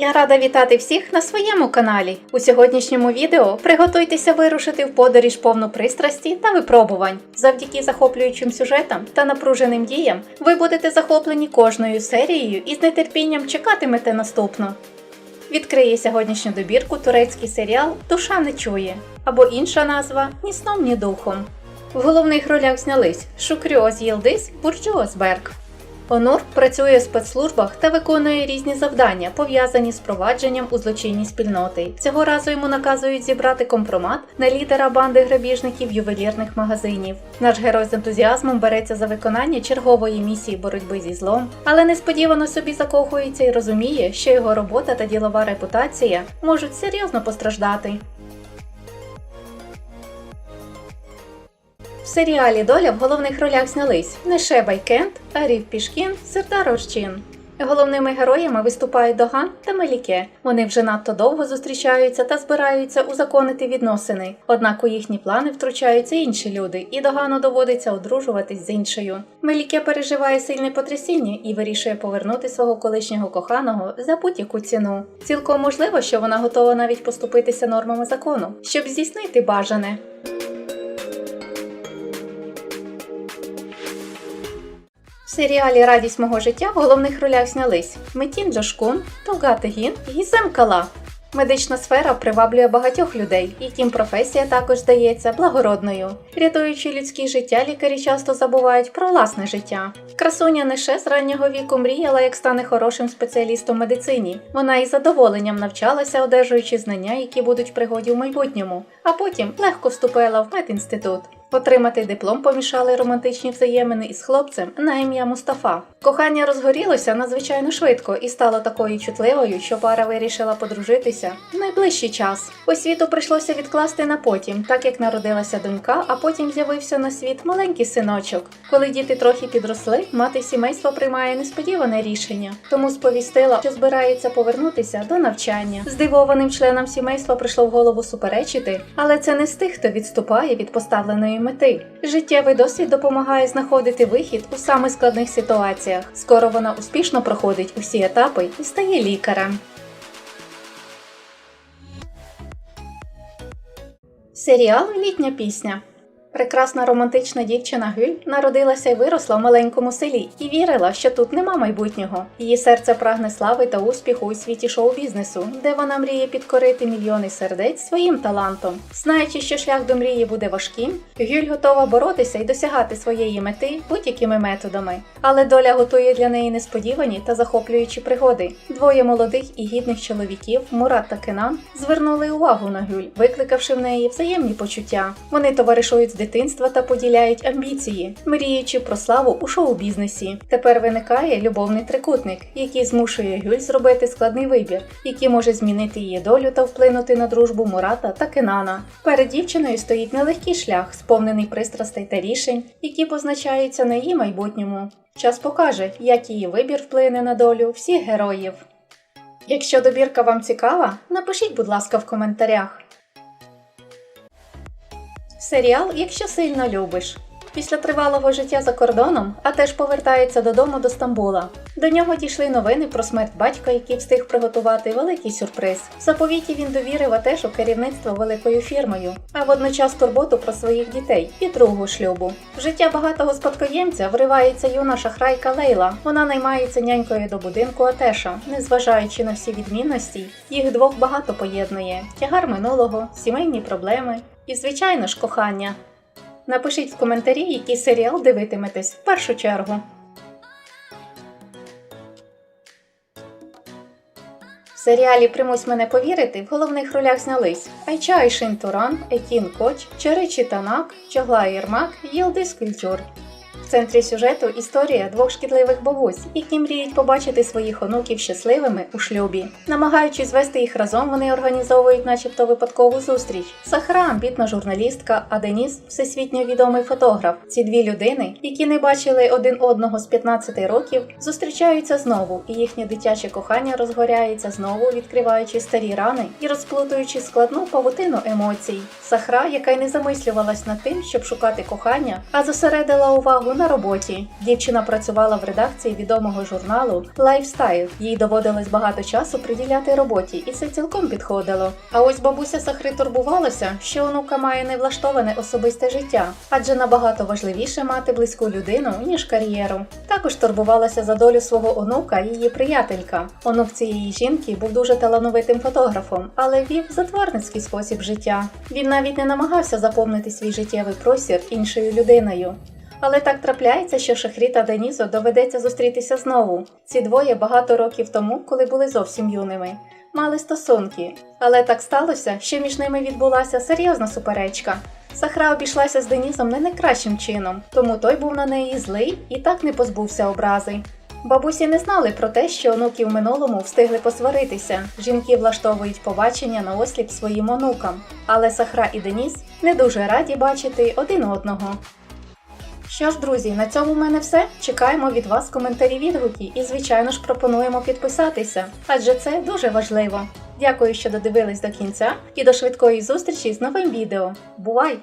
Я рада вітати всіх на своєму каналі. У сьогоднішньому відео приготуйтеся вирушити в подорож повну пристрасті та випробувань. Завдяки захоплюючим сюжетам та напруженим діям ви будете захоплені кожною серією і з нетерпінням чекатимете наступну. Відкриє сьогоднішню добірку турецький серіал Душа не чує або інша назва Ні сном, ні духом. В головних ролях знялись Шукрьоз Єлдис, Бурджу Осберг. Онур працює в спецслужбах та виконує різні завдання, пов'язані з провадженням у злочинній спільноти. Цього разу йому наказують зібрати компромат на лідера банди грабіжників ювелірних магазинів. Наш герой з ентузіазмом береться за виконання чергової місії боротьби зі злом, але несподівано собі закохується і розуміє, що його робота та ділова репутація можуть серйозно постраждати. В серіалі Доля в головних ролях знялись Неше Байкент, Арів Пішкін, Сердар Орчин. Головними героями виступають Доган та Меліке. Вони вже надто довго зустрічаються та збираються узаконити відносини. Однак у їхні плани втручаються інші люди, і Догану доводиться одружуватись з іншою. Меліке переживає сильне потрясіння і вирішує повернути свого колишнього коханого за будь-яку ціну. Цілком можливо, що вона готова навіть поступитися нормами закону, щоб здійснити бажане. В серіалі Радість мого життя в головних ролях знялись Метін Джошкун, Толга і Гізем Кала. Медична сфера приваблює багатьох людей, яким професія також здається благородною. Рятуючи людське життя, лікарі часто забувають про власне життя. Красуня Неше з раннього віку мріяла, як стане хорошим спеціалістом медицині. Вона із задоволенням навчалася, одержуючи знання, які будуть в пригоді в майбутньому, а потім легко вступила в медінститут. Отримати диплом помішали романтичні взаємини із хлопцем на ім'я Мустафа. Кохання розгорілося надзвичайно швидко і стало такою чутливою, що пара вирішила подружитися в найближчий час. Освіту прийшлося відкласти на потім, так як народилася донька, а потім з'явився на світ маленький синочок. Коли діти трохи підросли, мати сімейства приймає несподіване рішення, тому сповістила, що збирається повернутися до навчання. Здивованим членам сімейства прийшло в голову суперечити, але це не з тих, хто відступає від поставленої мети. Життєвий досвід допомагає знаходити вихід у самих складних ситуаціях. Скоро вона успішно проходить усі етапи і стає лікарем. Серіал Літня пісня. Прекрасна романтична дівчина Гюль народилася і виросла в маленькому селі і вірила, що тут нема майбутнього. Її серце прагне слави та успіху у світі шоу-бізнесу, де вона мріє підкорити мільйони сердець своїм талантом. Знаючи, що шлях до мрії буде важким, Гюль готова боротися і досягати своєї мети будь-якими методами. Але доля готує для неї несподівані та захоплюючі пригоди. Двоє молодих і гідних чоловіків, Мурат та Кенан, звернули увагу на Гюль, викликавши в неї взаємні почуття. Вони товаришують з дитинства та поділяють амбіції, мріючи про славу у шоу-бізнесі. Тепер виникає любовний трикутник, який змушує Гюль зробити складний вибір, який може змінити її долю та вплинути на дружбу Мурата та Кенана. Перед дівчиною стоїть нелегкий шлях, сповнений пристрастей та рішень, які позначаються на її майбутньому. Час покаже, як її вибір вплине на долю всіх героїв. Якщо добірка вам цікава, напишіть, будь ласка, в коментарях. Серіал Якщо сильно любиш. Після тривалого життя за кордоном, а теж повертається додому до Стамбула. До нього дійшли новини про смерть батька, який встиг приготувати великий сюрприз. В заповіті він довірив Атешу керівництво великою фірмою, а водночас турботу про своїх дітей і другу шлюбу. В життя багатого спадкоємця вривається юна шахрайка Лейла. Вона наймається нянькою до будинку Атеша, незважаючи на всі відмінності, їх двох багато поєднує: тягар минулого, сімейні проблеми і, звичайно ж, кохання. Напишіть в коментарі, який серіал дивитиметесь в першу чергу. В серіалі Примусь мене повірити в головних ролях знялись Айча Туран, Етін Коч, Черечі Танак, Чогла Єрмак, Єлдис Культюр. В центрі сюжету історія двох шкідливих бабусь, які мріють побачити своїх онуків щасливими у шлюбі. Намагаючись звести їх разом, вони організовують, начебто, випадкову зустріч. Сахара амбітна журналістка, а Деніс всесвітньо відомий фотограф. Ці дві людини, які не бачили один одного з 15 років, зустрічаються знову, і їхнє дитяче кохання розгоряється знову, відкриваючи старі рани і розплутуючи складну павутину емоцій. Сахра, яка й не замислювалась над тим, щоб шукати кохання, а зосередила увагу на роботі. Дівчина працювала в редакції відомого журналу Lifestyle. Їй доводилось багато часу приділяти роботі, і це цілком підходило. А ось бабуся Сахри турбувалася, що онука має невлаштоване особисте життя, адже набагато важливіше мати близьку людину ніж кар'єру. Також турбувалася за долю свого онука її приятелька. Онук цієї жінки був дуже талановитим фотографом, але вів затворницький спосіб життя. Він навіть не намагався заповнити свій життєвий простір іншою людиною. Але так трапляється, що Шахрі та Денізо доведеться зустрітися знову. Ці двоє багато років тому, коли були зовсім юними, мали стосунки. Але так сталося, що між ними відбулася серйозна суперечка. Сахра обійшлася з Денізом не найкращим чином, тому той був на неї злий і так не позбувся образи. Бабусі не знали про те, що онуки в минулому встигли посваритися. Жінки влаштовують побачення на осліп своїм онукам, але Сахра і Деніс не дуже раді бачити один одного. Що ж, друзі, на цьому в мене все. Чекаємо від вас коментарі відгуки і, звичайно ж, пропонуємо підписатися, адже це дуже важливо. Дякую, що додивились до кінця і до швидкої зустрічі з новим відео. Бувай!